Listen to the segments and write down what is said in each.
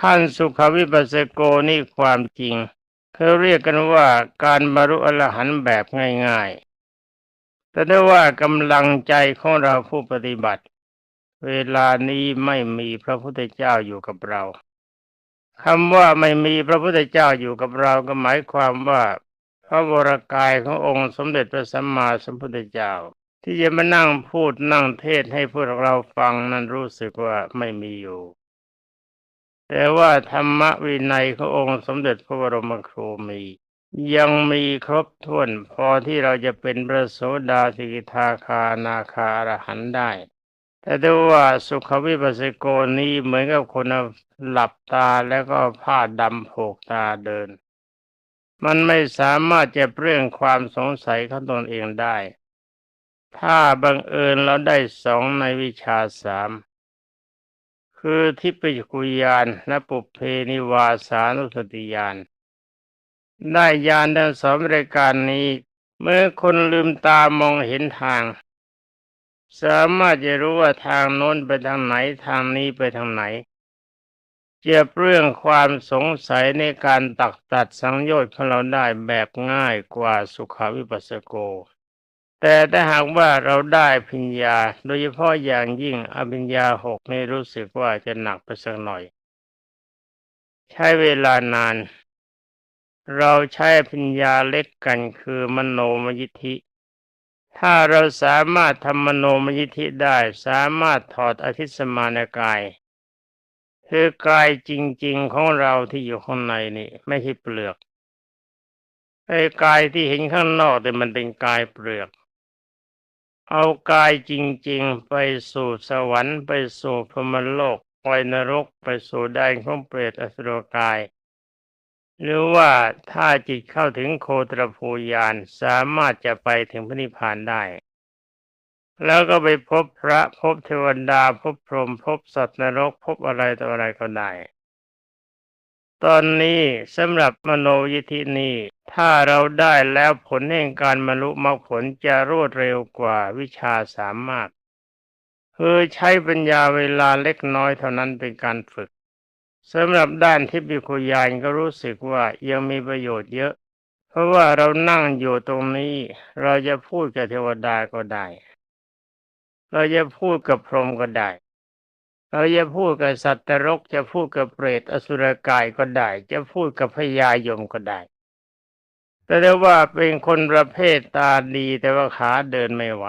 ขั้นสุขวิปัสสโกนี่ความจริงเขาเรียกกันว่าการบรรลุอรหันต์แบบง่ายๆ แต่ได้ว่ากำลังใจของเราผู้ปฏิบัติ เวลานี้ไม่มีพระพุทธเจ้าอยู่กับเราคำว่าไม่มีพระพุทธเจ้าอยู่กับเราก็หมายความว่าพระวรากายขององค์สมเด็จพระสัมมาสัมพุทธเจ้า ที่จะมานั่งพูดนั่งเทศให้พวกเราฟังนั้นรู้สึกว่าไม่มีอยู่ แต่ว่าธรรมวินัยขององค์สมเด็จพระบรมครูมี ยังมีครบถ้วนพอที่เราจะเป็นพระโสดาสิกิทาคานาคาอรหันได้ แต่ดูว่าสุขวิปัสสโกนี้เหมือนกับคนหลับตาแล้วก็ผ้าดำโผกตาเดิน มันไม่สามารถจะเปรื่องความสงสัยของตนเองได้ ถ้าบังเอิญเราได้สองในวิชาสาม คือทิพยคุยานและปุเพนิวาสานุสติยาน ได้ยานทั้งสองรายการนี้ เมื่อคนลืมตามองเห็นทาง สามารถจะรู้ว่าทางโน้นไปทางไหนทางนี้ไปทางไหนจะเรื่องความสงสัยในการตักตัดสังโยชน์ของเราได้แบบง่ายกว่าสุขาวิปัสสโก แต่ถ้าหากว่าเราได้พิญญา โดยเฉพาะอย่างยิ่งอภิญญาหกนี่รู้สึกว่าจะหนักไปสักหน่อย ใช้เวลานาน เราใช้พิญญาเล็กกันคือมโนมยิทธิ ถ้าเราสามารถทำมโนมยิทธิได้สามารถถอดอธิสมานกาย คือกายจริง ๆของเราที่อยู่ข้างในนี่ไม่ใช่เปลือกไอ้กายที่เห็นข้างนอกแต่มันเป็นกายเปลือก เอากายจริงๆ ไปสู่สวรรค์ไปสู่พรหมโลกไปนรกไปสู่แดนของเปรตอสุรกาย หรือว่าถ้าจิตเข้าถึงโคตรภูยานสามารถจะไปถึงพระนิพพานได้ แล้วก็ไปพบพระพบเทวดาพบพรหมพบสัตว์นรกพบอะไรต่ออะไรก็ได้ ตอนนี้สำหรับมโนยิธินี้ ถ้าเราได้แล้วผลแห่งการบรรลุมรรคผลจะรวดเร็วกว่าวิชาสามารถคือใช้ปัญญาเวลาเล็กน้อยเท่านั้นเป็นการฝึกสำหรับด้านทิพยคุยานก็รู้สึกว่ายังมีประโยชน์เยอะ เพราะว่าเรานั่งอยู่ตรงนี้ เราจะพูดกับเทวดาก็ได้ เราจะพูดกับพรหมก็ได้ เราจะพูดกับสัตว์รกจะพูดกับเปรตอสุรกายก็ได้ จะพูดกับพญายมก็ได้ แต่ได้ว่าเป็นคนประเภทตาดีแต่ว่าขาเดินไม่ไหว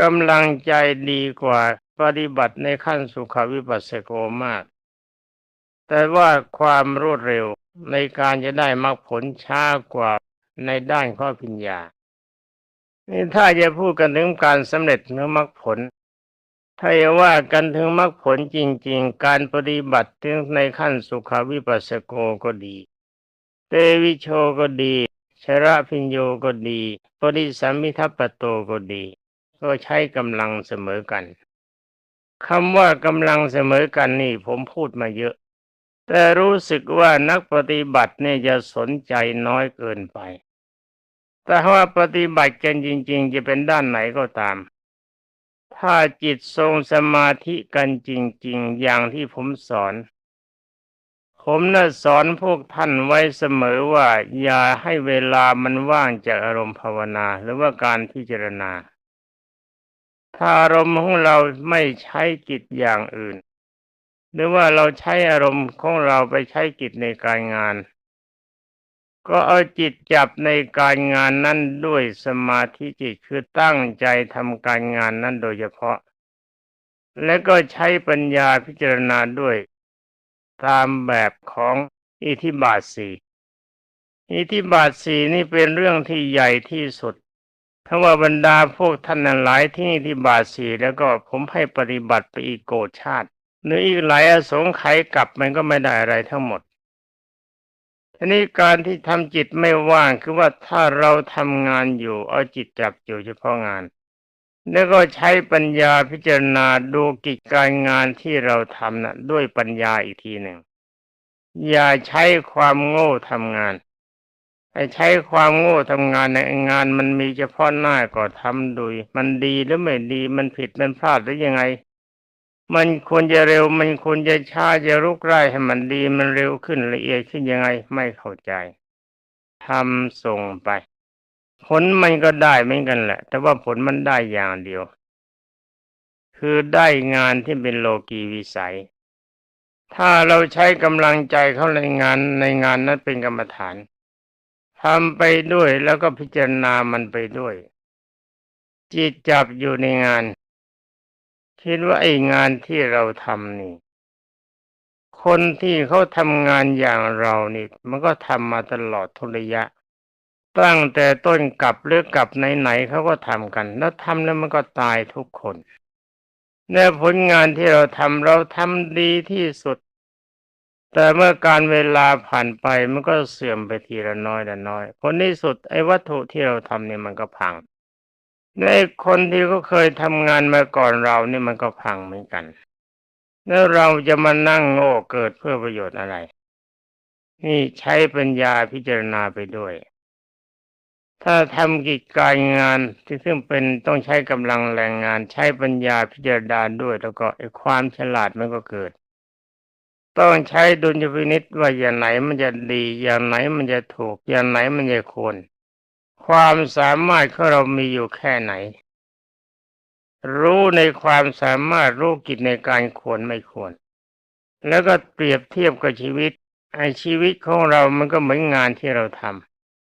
กำลังใจดีกว่าปฏิบัติในขั้นสุขวิปัสสโกมาก แต่ว่าความรวดเร็วในการจะได้มรรคผลช้ากว่าในด้านข้อพิญญานี่ถ้าจะพูดกันถึงการสำเร็จเนื้อมรรคผล ถ้าว่ากันถึงมรรคผลจริง ๆ การปฏิบัติถึงในขั้นสุขาวิปัสสโกก็ดี เตวิโชก็ดีชระพิญโยก็ดีปริสัมมิทัปปโตก็ดี ก็ใช้กำลังเสมอกันคำว่ากำลังเสมอกันนี่ผมพูดมาเยอะ แต่รู้สึกว่านักปฏิบัติเนี่ยจะสนใจน้อยเกินไป แต่ว่าปฏิบัติกันจริง ๆ จะเป็นด้านไหนก็ตาม ถ้าจิตทรงสมาธิกันจริง ๆ อย่างที่ผมสอน ผมน่ะสอนพวกท่านไว้เสมอว่า อย่าให้เวลามันว่างจากอารมณ์ภาวนาหรือว่าการพิจารณา ถ้าอารมณ์ของเราไม่ใช้จิตอย่างอื่น หรือว่าเราใช้อารมณ์ของเราไปใช้จิตในการงาน ก็เอาจิตจับในการงานนั้นด้วยสมาธิจิตคือตั้งใจทำการงานนั้นโดยเฉพาะ และก็ใช้ปัญญาพิจารณาด้วยตามแบบของอิทิบาทสีอิทิบาทสีนี่เป็นเรื่องที่ใหญ่ที่สุดถ้าว่าบรรดาพวกท่านหลายที่อิทิบาทสีแล้วก็ผมให้ปฏิบัติไปอีกโกชาติ หรืออีกหลายอสงไขยกลับมันก็ไม่ได้อะไรทั้งหมด ทีนี้การที่ทำจิตไม่ว่างคือว่าถ้าเราทำงานอยู่ เอาจิตจับอยู่เฉพาะงาน แล้วก็ใช้ปัญญาพิจารณาดูกิจการงานที่เราทำนะ่ะ ด้วยปัญญาอีกทีหนึ่งอย่าใช้ความโง่ทำงานไอ้ใช้ความโง่ทำงานในงานมันมีเฉพาะหน้าก็ทำดูมันดีหรือไม่ดีมันผิดมันพลาดหรือยังไง มันควรจะเร็ว มันควรจะช้าจะรุกไร่ให้มันดีมันเร็วขึ้นละเอียดขึ้นยังไงไม่เข้าใจทำส่งไป ผลมันก็ได้เหมือนกันแหละ แต่ว่าผลมันได้อย่างเดียว คือได้งานที่เป็นโลกีวิสัย ถ้าเราใช้กำลังใจเข้าในงานในงานนั้นเป็นกรรมฐานทำไปด้วยแล้วก็พิจารณามันไปด้วย จิตจับอยู่ในงาน คิดว่าไอ้งานที่เราทำนี่ คนที่เขาทำงานอย่างเรานี่ มันก็ทำมาตลอดทุระยะ ตั้งแต่ต้นกลับหรือกลับไหนๆเขาก็ทำกัน แล้วทำแล้วมันก็ตายทุกคนในผลงานที่เราทำเราทำดีที่สุด แต่เมื่อการเวลาผ่านไปมันก็เสื่อมไปทีละน้อยละน้อยผลที่สุดไอ้วัตถุที่เราทำเนี่ยมันก็พัง ในคนที่เขาเคยทำงานมาก่อนเรานี่มันก็พังเหมือนกัน แล้วเราจะมานั่งโง่เกิดเพื่อประโยชน์อะไร นี่ใช้ปัญญาพิจารณาไปด้วย ถ้าทำกิจการงานที่ซึ่งเป็นต้องใช้กำลังแรงงาน ใช้ปัญญาพิจารณาด้วย แล้วก็ไอ้ความฉลาดมันก็เกิด ต้องใช้ดุลยพินิษว่าอย่างไหนมันจะดี อย่างไหนมันจะถูก อย่างไหนมันจะควร ความสามารถของเรามีอยู่แค่ไหน รู้ในความสามารถรู้กิจในการควรไม่ควร แล้วก็เปรียบเทียบกับชีวิตไอชีวิตของเรามันก็เหมือนงานที่เราท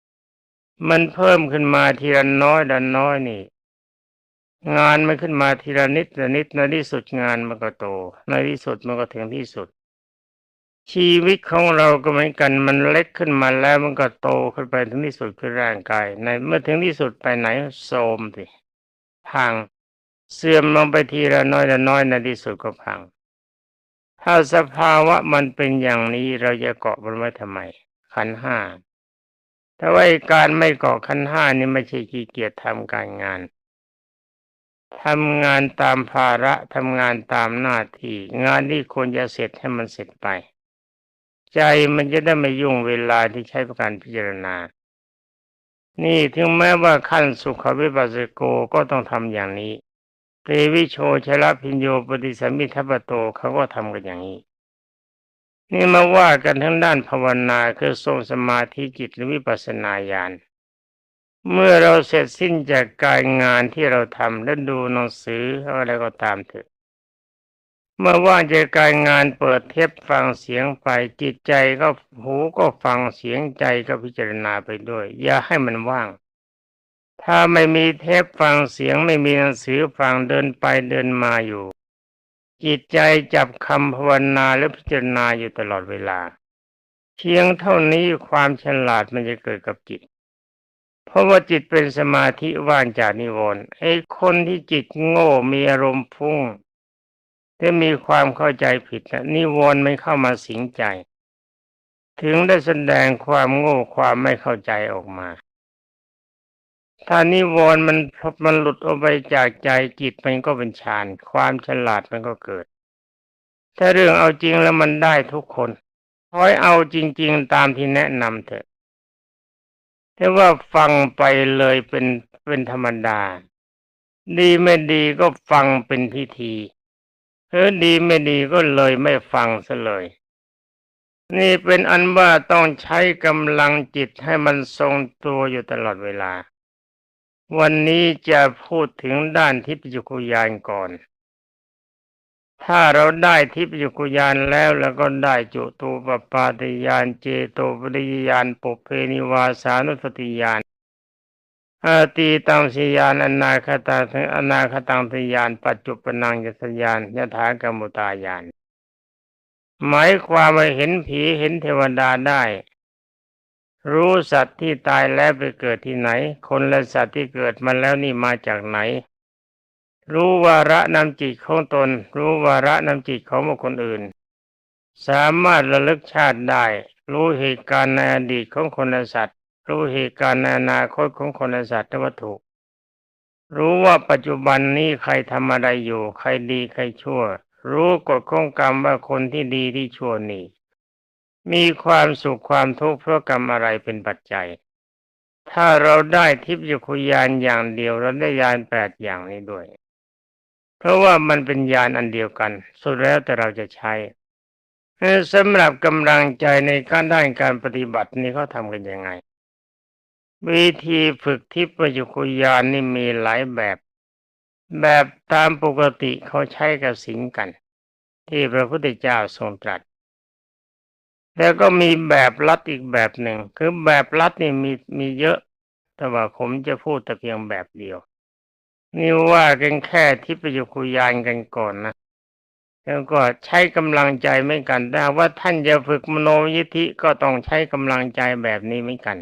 ำมันเพิ่มขึ้นมาทีละน้อยละน้อยนี่ งานมันขึ้นมาทีละนิดละนิดในที่สุดงานมันก็โต ในที่สุดมันก็ถึงที่สุด ชีวิตของเราก็เหมือนกันมันเล็กขึ้นมาแล้วมันก็โตขึ้นไปถึงที่สุดคือร่างกาย ในเมื่อถึงที่สุดไปไหนโทมสิพังเสื่อมลงไปทีละน้อยละน้อยในที่สุดก็พัง ถ้าสภาวะมันเป็นอย่างนี้เราจะเกาะมันไว้ทำไมขันห้าแต่ว่าการไม่เกาะขันห้านี่ไม่ใช่ขี้เกียจทำการงานทำงานตามภาระทำงานตามหน้าที่ งานที่ควรจะเสร็จให้มันเสร็จไป ใจมันจะได้ไม่ยุ่งเวลาที่ใช้ประการพิจารณา นี่ถึงแม้ว่าขั้นสุขวิปัสสโกก็ต้องทำอย่างนี้เตวิโชชลพิญโยปฏิสัมมิทัปโตเขาก็ทำกันอย่างนี้ นี่มาว่ากันทั้งด้านภาวนาคือทรงสมาธิจิตหรือวิปัสสนาญาณเมื่อเราเสร็จสิ้นจากการงานที่เราทำและดูหนังสืออะไรก็ตามเถอะ เมื่อว่างจากการงานเปิดเทปฟังเสียงไปจิตใจก็หูก็ฟังเสียงใจก็พิจารณาไปด้วย อย่าให้มันว่าง ถ้าไม่มีเทปฟังเสียงไม่มีหนังสือฟังเดินไปเดินมาอยู่ จิตใจจับคำภาวนาและพิจารณาอยู่ตลอดเวลา เพียงเท่านี้ความฉลาดมันจะเกิดกับจิต เพราะว่าจิตเป็นสมาธิว่างจากนิวรณ์ไอ้คนที่จิตโง่มีอารมณ์พุ่ง ที่มีความเข้าใจผิดนะนิวรณ์ไม่เข้ามาสิงใจ ถึงได้แสดงความโง่ความไม่เข้าใจออกมา ถ้านิวรณ์มันมันหลุดออกไปจากใจจิตมันก็เป็นฌานความฉลาดมันก็เกิด ถ้าเรื่องเอาจริงแล้วมันได้ทุกคนคอยเอาจริง ๆ ตามที่แนะนำเถอะแต่ว่าฟังไปเลยเป็นเป็นธรรมดา ดีไม่ดีก็ฟังเป็นพิธี เออดีไม่ดีก็เลยไม่ฟังซะเลย นี่เป็นอันว่าต้องใช้กำลังจิตให้มันทรงตัวอยู่ตลอดเวลา วันนี้จะพูดถึงด้านทิพยคุยานก่อน ถ้าเราได้ทิพยคุยานแล้วแล้วก็ได้จุตูปปาติยานเจโตปริยานปุเพนิวาสานุสติยาน อาตีตังสิยานอนาคตาถึงอนาคตังสยาน ปัจจุปนังยสยานยถากรรมุตายาน หมายความว่าเห็นผีเห็นเทวดาได้ รู้สัตว์ที่ตายแล้วไปเกิดที่ไหน คนและสัตว์ที่เกิดมาแล้วนี่มาจากไหน รู้วาระนำจิตของตน รู้วาระนำจิตของบุคคลอื่น สามารถระลึกชาติได้ รู้เหตุการณ์ในอดีตของคนและสัตว์ รู้เหตุการณ์ในอนาคตของคนและสัตว์และวัตถุ รู้ว่าปัจจุบันนี้ใครทำอะไรอยู่ ใครดีใครชั่ว รู้กฎของกรรมว่าคนที่ดีที่ชั่วนี่มีความสุขความทุกข์เพราะกรรมอะไรเป็นปัจจัย ถ้าเราได้ทิพยคุยานอย่างเดียวเราได้ยานแปดอย่างนี้ด้วย เพราะว่ามันเป็นญาณอันเดียวกัน สุดแล้วแต่เราจะใช้สำหรับกำลังใจในการด้านการปฏิบัตินี่เขาทำกันยังไง วิธีฝึกที่ประยุกุญาณนี่มีหลายแบบ แบบตามปกติเขาใช้กับสิงกัน ที่พระพุทธเจ้าทรงตรัส แล้วก็มีแบบลัดอีกแบบหนึ่ง คือแบบลัดนี่มีมีเยอะ แต่ว่าผมจะพูดแต่เพียงแบบเดียว นี่ว่ากันแค่ที่ประยุกุญาณกันก่อนนะแล้วก็ใช้กำลังใจไม่กันแต่ว่าท่านจะฝึกมโนยิธิก็ต้องใช้กำลังใจแบบนี้ไม่กัน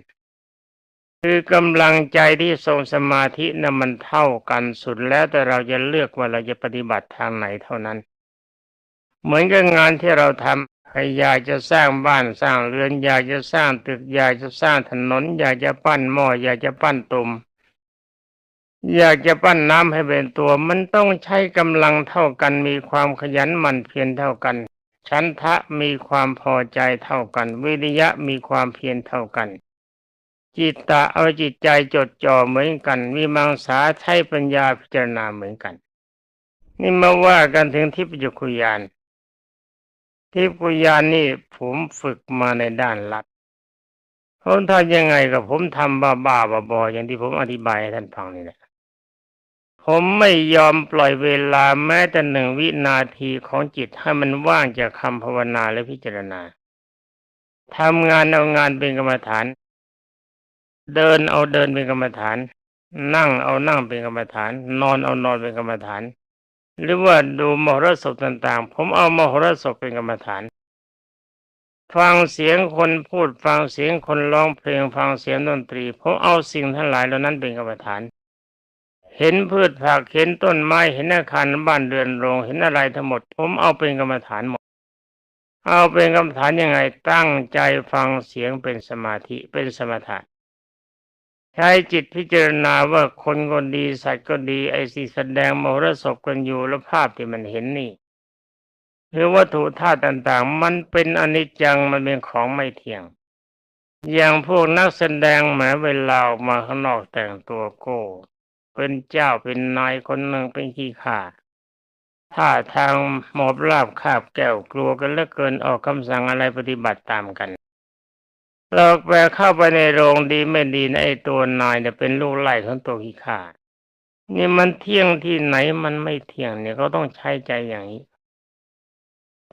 คือกำลังใจที่ทรงสมาธินะ่ะมันเท่ากันสุดแล้วแต่เราจะเลือกว่าเราจะปฏิบัติทางไหนเท่านั้น เหมือนกับงานที่เราทำอยากจะสร้างบ้านสร้างเรือน อยากจะสร้างตึกอยากจะสร้างถนน อยากจะปั้นหม้ออยากจะปั้นตุ่มอยากจะปั้นน้ำให้เป็นตัว มันต้องใช้กำลังเท่ากัน มีความขยันหมั่นเพียรเท่ากัน ชันทะมีความพอใจเท่ากัน วิริยะมีความเพียรเท่ากัน จิตตะเอาจิตใจจดจ่อเหมือนกันวิมังสาใช้ปัญญาพิจารณาเหมือนกัน นี่มาว่ากันถึงทิพยคุยานทิพยคุยานนี่ผมฝึกมาในด้านลัดผมทำยังไงกับผมทำบ้าบ้าบอๆอย่างที่ผมอธิบายให้ท่านฟังนี่แหละผมไม่ยอมปล่อยเวลาแม้แต่หนึ่งวินาทีของจิตให้มันว่างจากคำภาวนาและพิจารณาทำงานเอางานเป็นกรรมฐาน เดินเอาเดินเป็นกรรมฐาน นั่งเอานั่งเป็นกรรมฐาน นอนเอานอนเป็นกรรมฐาน หรือว่าดูมหรสพต่างๆ ผมเอามหรสพเป็นกรรมฐาน ฟังเสียงคนพูดฟังเสียงคนร้องเพลงฟังเสียงดนตรีผมเอาสิ่งทั้งหลายเหล่านั้นเป็นกรรมฐาน เห็นพืชผักเห็นต้นไม้เห็นอาคารบ้านเรือนโรงเห็นอะไรทั้งหมด ผมเอาเป็นกรรมฐานหมดเอาเป็นกรรมฐานยังไงตั้งใจฟังเสียงเป็นสมาธิเป็นสมถะ ใช้จิตพิจารณาว่าคนก็ดีสัตว์ก็ดีไอ้สิแสดงมโหรสพกันอยู่แล้วภาพที่มันเห็นนี่หรือวัตถุธาตุต่างๆ มันเป็นอนิจจังมันเป็นของไม่เที่ยง อย่างพวกนักแสดงแหมเวลาออกมาข้างนอกแต่งตัวโก้ เป็นเจ้าเป็นนายคนหนึ่งเป็นขี้ข่าท่าทางหมอบราบคาบแก้วกลัวกันเหลือเกินออกคำสั่งอะไรปฏิบัติตามกัน เราแปลเข้าไปในโรงดีไม่ดีนะไอ้ตัวนายเนี่ยเป็นลูกไล่ของตัวขี้ข่านี่มันเที่ยงที่ไหนมันไม่เที่ยงเนี่ยเขาต้องใช้ใจอย่างนี้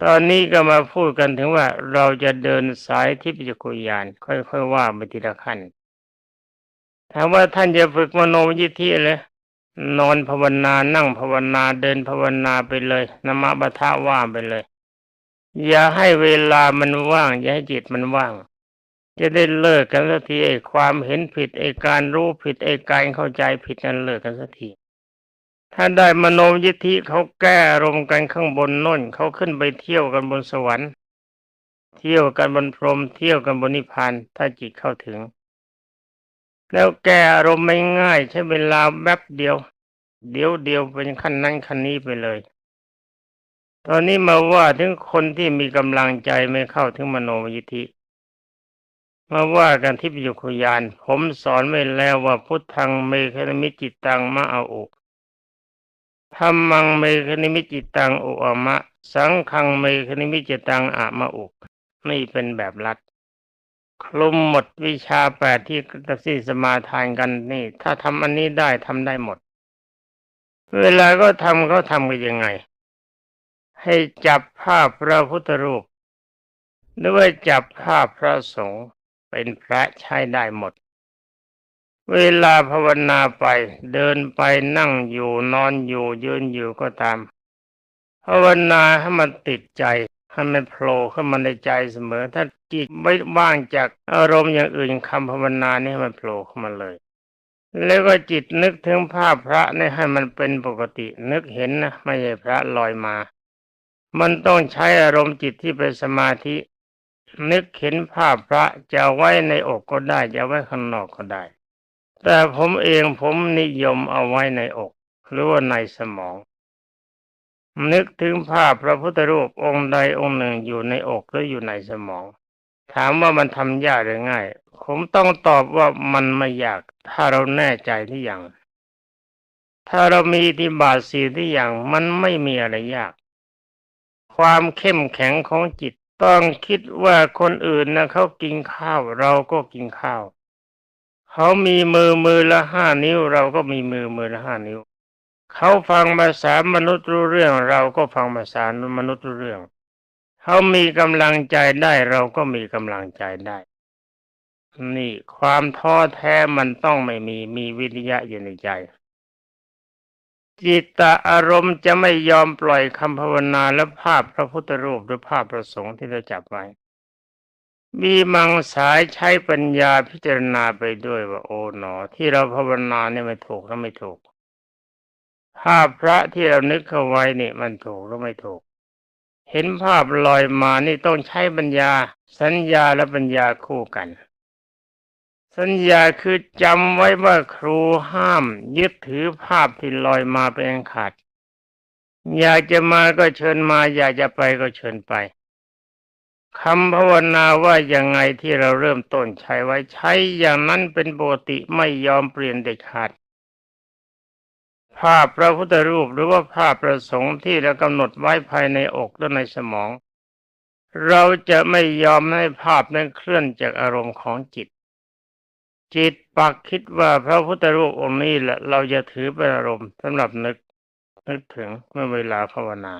ตอนนี้ก็มาพูดกันถึงว่าเราจะเดินสายทิพยกุยาน ค่อยๆว่าไปทีละขั้นถามว่าท่านจะฝึกมโนยิทธิเลยนอนภาวนานั่งภาวนาเดินภาวนาไปเลยนมะบะทะว่าไปเลย อย่าให้เวลามันว่าง อย่าให้จิตมันว่าง จะได้เลิกกันสักทีไอ้ความเห็นผิดไอ้การรู้ผิดไอ้การเข้าใจผิดนั้นเลิกกันสักทีถ้าได้มโนยิทธิเขาแก้อารมณ์กันข้างบนน่นเขาขึ้นไปเที่ยวกันบนสวรรค์ เที่ยวกันบนพรหมเที่ยวกันบนนิพพานถ้าจิตเข้าถึง แล้วแก้อารมณ์ไม่ง่าย ใช้เวลาแป๊บเดียว เดี๋ยวเดียวเป็นขั้นนั้นขั้นนี้ไปเลย ตอนนี้มาว่าถึงคนที่มีกำลังใจไม่เข้าถึงมโนยิทธิ มาว่ากันที่ปิยคุยาน ผมสอนไว้แล้วว่าพุทธังเมฆนมิจิตตังมะเอาอุธรรมังเมฆนิมิจิตตังอุอมะ สังฆังเมฆนิมิจิตตังอะมะอุนี่เป็นแบบลัดคลุมหมดวิชาแปดที่ตัที่สมาทานกันนี่ ถ้าทำอันนี้ได้ทำได้หมด เวลาก็ทำเขาทำกันยังไง ให้จับภาพพระพุทธรูปหรือว่าจับภาพพระสงฆ์ เป็นพระใช้ได้หมด เวลาภาวนาไปเดินไปนั่งอยู่นอนอยู่ยืนอยู่ก็ตาม ภาวนาให้มันติดใจให้มันโผล่ขึ้นมาในใจเสมอ ถ้าจิตไม่ว่างจากอารมณ์อย่างอื่นคำภาวนานี่ให้มันโผล่ขึ้นมาเลย แล้วก็จิตนึกถึงภาพพระนี่ให้มันเป็นปกตินึกเห็นนะไม่ใช่พระลอยมา มันต้องใช้อารมณ์จิตที่เป็นสมาธิ นึกเห็นภาพพระจะไว้ในอกก็ได้ จะไว้ข้างนอกก็ได้ แต่ผมเองผมนิยมเอาไว้ในอก หรือว่าในสมอง นึกถึงภาพพระพุทธรูปองค์ใดองค์หนึ่งอยู่ในอกหรืออยู่ในสมอง ถามว่ามันทำยากหรือง่าย ผมต้องตอบว่ามันไม่ยาก ถ้าเราแน่ใจที่อย่าง ถ้าเรามีทธิบาทสีที่อย่างมันไม่มีอะไรยากความเข้มแข็งของจิต ต้องคิดว่าคนอื่นนะเขากินข้าว เราก็กินข้าว เขามีมือมือละห้านิ้ว เราก็มีมือมือละห้านิ้ว เขาฟังภาษามนุษย์รู้เรื่อง เราก็ฟังภาษามนุษย์รู้เรื่อง เขามีกำลังใจได้เราก็มีกำลังใจได้ นี่ความท้อแท้มันต้องไม่มีมีวิริยะอยู่ในใจ จิตตอารมณ์จะไม่ยอมปล่อยคำภาวนาและภาพพระพุทธรูปหรือภาพประสงค์ที่เราจับไว้มีมังสายใช้ปัญญาพิจารณาไปด้วยว่าโอ๋หนอ ที่เราภาวนาเนี่ยไม่ถูกแล้วไม่ถูกภาพพระที่เรานึกเข้าไว้นี่มันถูกหรือไม่ถูก เห็นภาพลอยมานี่ต้องใช้ปัญญา สัญญาและปัญญาคู่กัน สัญญาคือจำไว้ว่าครูห้าม ยึดถือภาพที่ลอยมาเป็นอันขาด อยากจะมาก็เชิญมา อยากจะไปก็เชิญไปคำภาวนาว่ายังไงที่เราเริ่มต้นใช้ไว้ใช้อย่างนั้นเป็นปกติไม่ยอมเปลี่ยนเด็ดขาด ภาพพระพุทธรูปหรือว่าภาพประสงค์ที่เรากำหนดไว้ภายในอกและในสมอง เราจะไม่ยอมให้ภาพนั้นเคลื่อนจากอารมณ์ของจิต จิตปักคิดว่าพระพุทธรูปองค์นี้แหละเราจะถือเป็นอารมณ์สำหรับนึกนึกถึงเมื่อเวลาภาวนา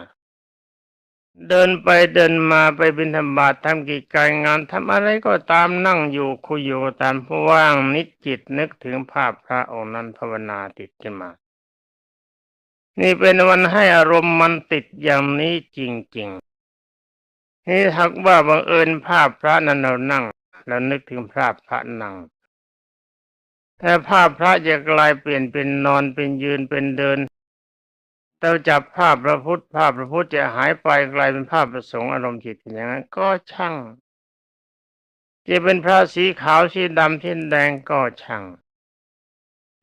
เดินไปเดินมาไปบิณฑบาตทำกิจการงานทำอะไรก็ตามนั่งอยู่คุยอยู่ตามเพราะว่างนิดจิตนึกถึงภาพพระองค์นั้นภาวนาติดขึ้นมา นี่เป็นวันให้อารมณ์มันติดอย่างนี้จริงๆ นี่ทักว่าบังเอิญภาพพระนั้นเรานั่งเรานึกถึงภาพพระนั่ง แต่ภาพพระจะกลายเปลี่ยนเป็นนอนเป็นยืนเป็นเดินเราจับภาพพระพุทธภาพพระพุทธจะหายไปกลายเป็นภาพประสงค์อารมณ์จิตอย่างนั้นก็ช่างจะเป็นพระสีขาวสีดำสีแดงก็ช่าง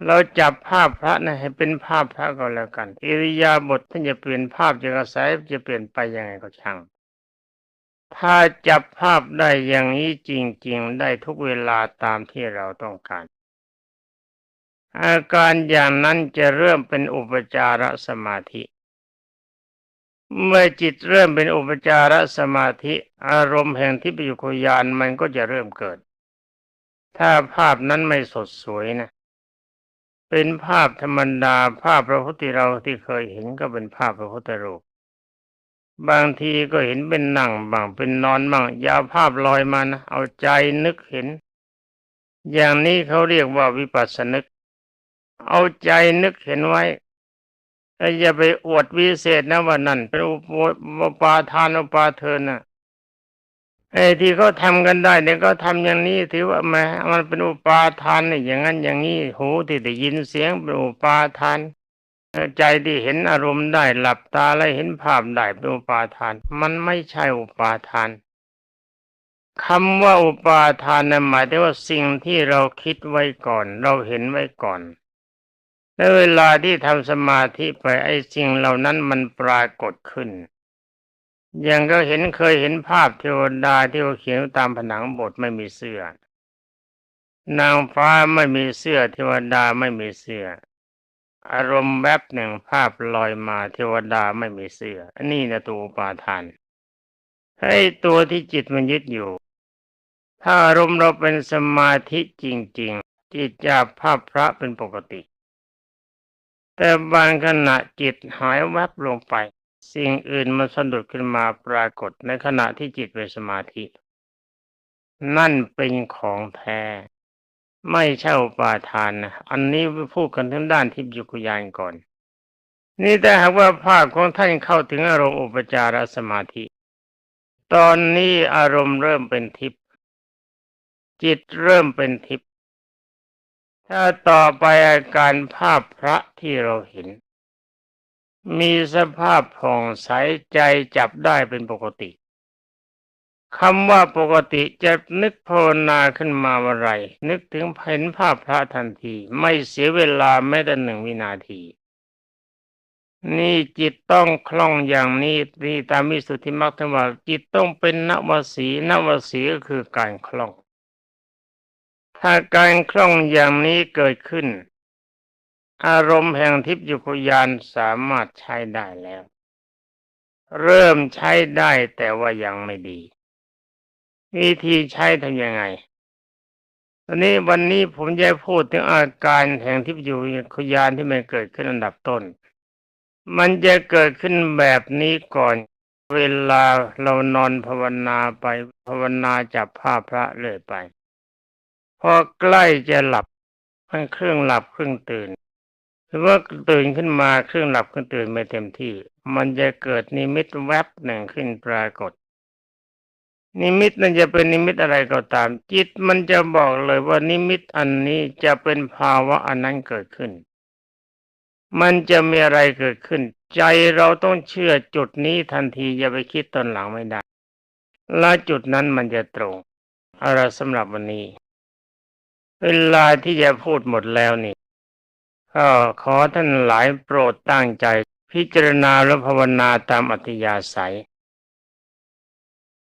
เราจับภาพพระนะให้เป็นภาพพระก็แล้วกันอิริยาบถท่านจะเปลี่ยนภาพจะกระสายจะเปลี่ยนไปยังไงก็ช่าง ถ้าจับภาพได้อย่างนี้จริง ๆ ได้ทุกเวลาตามที่เราต้องการ อาการอย่างนั้นจะเริ่มเป็นอุปจารสมาธิ เมื่อจิตเริ่มเป็นอุปจารสมาธิ อารมณ์แห่งที่ปิยุคยานมันก็จะเริ่มเกิด ถ้าภาพนั้นไม่สดสวยนะ เป็นภาพธรรมดาภาพพระพุทธเราที่เคยเห็นก็เป็นภาพพระพุทธรูปบางทีก็เห็นเป็นนั่งบางเป็นนอนบางยาภาพลอยมานะเอาใจนึกเห็น อย่างนี้เขาเรียกว่าวิปัสสนึก เอาใจนึกเห็นไว้อย่าไปอวดวิเศษนะว่านั่นเป็นอุปาทานอุปาเทินนะไอ้ที่เขาทำกันได้เนี่ยก็ทำอย่างนี้ถือว่าแม้มันเป็นอุปาทานเนี่ยอย่างนั้นอย่างนี้หูที่ได้ยินเสียงเป็นอุปาทานใจที่เห็นอารมณ์ได้หลับตาแล้วเห็นภาพได้เป็นอุปาทาน มันไม่ใช่อุปาทานคำว่าอุปาทานนั้นหมายถึงว่าสิ่งที่เราคิดไว้ก่อน เราเห็นไว้ก่อน และเวลาที่ทำสมาธิไปไอ้สิ่งเหล่านั้นมันปรากฏขึ้น อย่างก็เห็นเคยเห็นภาพเทวดาที่เขาเขียนตามผนังบทไม่มีเสื้อ นางฟ้าไม่มีเสื้อ เทวดาไม่มีเสื้อ อารมณ์แวบหนึ่งภาพลอยมาเทวดาไม่มีเสื้อ อันนี้นะตัวปาทานให้ตัวที่จิตมันยึดอยู่ ถ้าอารมณ์เราเป็นสมาธิจริง ๆ จิตจับภาพพระเป็นปกติ แต่บางขณะจิตหายแวบลงไป สิ่งอื่นมันสะดุดขึ้นมาปรากฏในขณะที่จิตเป็นสมาธิ นั่นเป็นของแท้ ไม่ใช่ปาทานนะอันนี้พูดกันทั้งด้านทิพยุคยานก่อน นี่แต่หากว่าภาคของท่านเข้าถึงอารมณ์อุปจารสมาธิ ตอนนี้อารมณ์เริ่มเป็นทิพย์จิตเริ่มเป็นทิพย์ ถ้าต่อไปอาการภาพพระที่เราเห็น มีสภาพผ่องใสใจจับได้เป็นปกติคำว่าปกติจะนึกภาวนาขึ้นมาว่าไร นึกถึงเห็นภาพพระทันที ไม่เสียเวลาแม้แต่หนึ่งวินาที นี่จิตต้องคล่องอย่างนี้นี่ตามมิสุทธิมรรคทั้งว่าจิตต้องเป็นนวสีนวสีก็คือการคล่อง ถ้าการคล่องอย่างนี้เกิดขึ้น อารมณ์แห่งทิพยุคยานสามารถใช้ได้แล้ว เริ่มใช้ได้แต่ว่ายังไม่ดี วิธีใช้ทำยังไงตอนนี้วันนี้ผมจะพูดถึงอาการแห่งทิพยุคยานที่มันเกิดขึ้นอันดับต้น มันจะเกิดขึ้นแบบนี้ก่อนเวลาเรานอนภาวนาไปภาวนาจับภาพพระเรื่อยไป พอใกล้จะหลับมันเครื่องหลับเครื่องตื่น หรือว่าตื่นขึ้นมาเครื่องหลับเครื่องตื่นไม่เต็มที่ มันจะเกิดนิมิตแวบหนึ่งขึ้นปรากฏ นิมิตนั้นจะเป็นนิมิตอะไรก็ตาม จิตมันจะบอกเลยว่านิมิตอันนี้จะเป็นภาวะอันนั้นเกิดขึ้น มันจะมีอะไรเกิดขึ้น ใจเราต้องเชื่อจุดนี้ทันทีอย่าไปคิดตอนหลังไม่ได้และจุดนั้นมันจะตรงอาละสำหรับวันนี้ เวลาที่จะพูดหมดแล้วนี่ก็ขอท่านหลายโปรดตั้งใจ พิจารณาและภาวนาตามอัธยาศัย